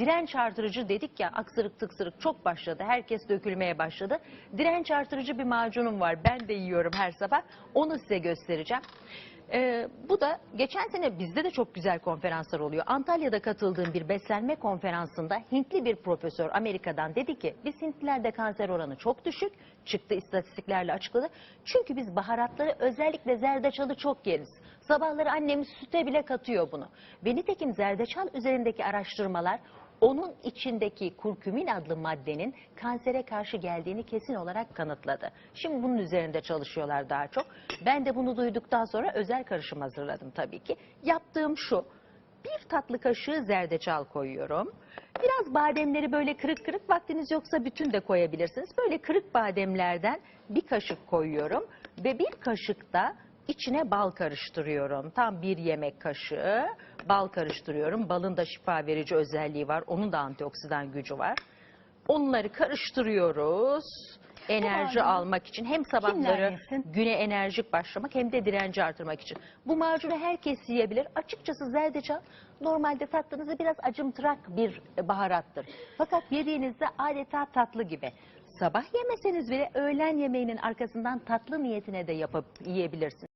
Direnç artırıcı dedik ya aksırık tıksırık çok başladı. Herkes dökülmeye başladı. Direnç artırıcı bir macunum var. Ben de yiyorum her sabah. Onu size göstereceğim. Ee, bu da geçen sene bizde de çok güzel konferanslar oluyor. Antalya'da katıldığım bir beslenme konferansında Hintli bir profesör Amerika'dan dedi ki biz Hintlilerde kanser oranı çok düşük. Çıktı istatistiklerle açıkladı. Çünkü biz baharatları özellikle zerdeçalı çok yeriz. Sabahları annemiz süte bile katıyor bunu. Ve nitekim zerdeçal üzerindeki araştırmalar onun içindeki kurkumin adlı maddenin kansere karşı geldiğini kesin olarak kanıtladı. Şimdi bunun üzerinde çalışıyorlar daha çok. Ben de bunu duyduktan sonra özel karışım hazırladım tabii ki. Yaptığım şu. Bir tatlı kaşığı zerdeçal koyuyorum. Biraz bademleri böyle kırık kırık vaktiniz yoksa bütün de koyabilirsiniz. Böyle kırık bademlerden bir kaşık koyuyorum ve bir kaşık da içine bal karıştırıyorum. Tam bir yemek kaşığı bal karıştırıyorum. Balın da şifa verici özelliği var. Onun da antioksidan gücü var. Onları karıştırıyoruz. Enerji macunu almak için hem sabahları yesin? güne enerjik başlamak hem de direnci artırmak için. Bu macunu herkes yiyebilir. Açıkçası zerdeçal normalde tatlınızı biraz acımtırak bir baharattır. Fakat yediğinizde adeta tatlı gibi. Sabah yemeseniz bile öğlen yemeğinin arkasından tatlı niyetine de yapıp yiyebilirsiniz.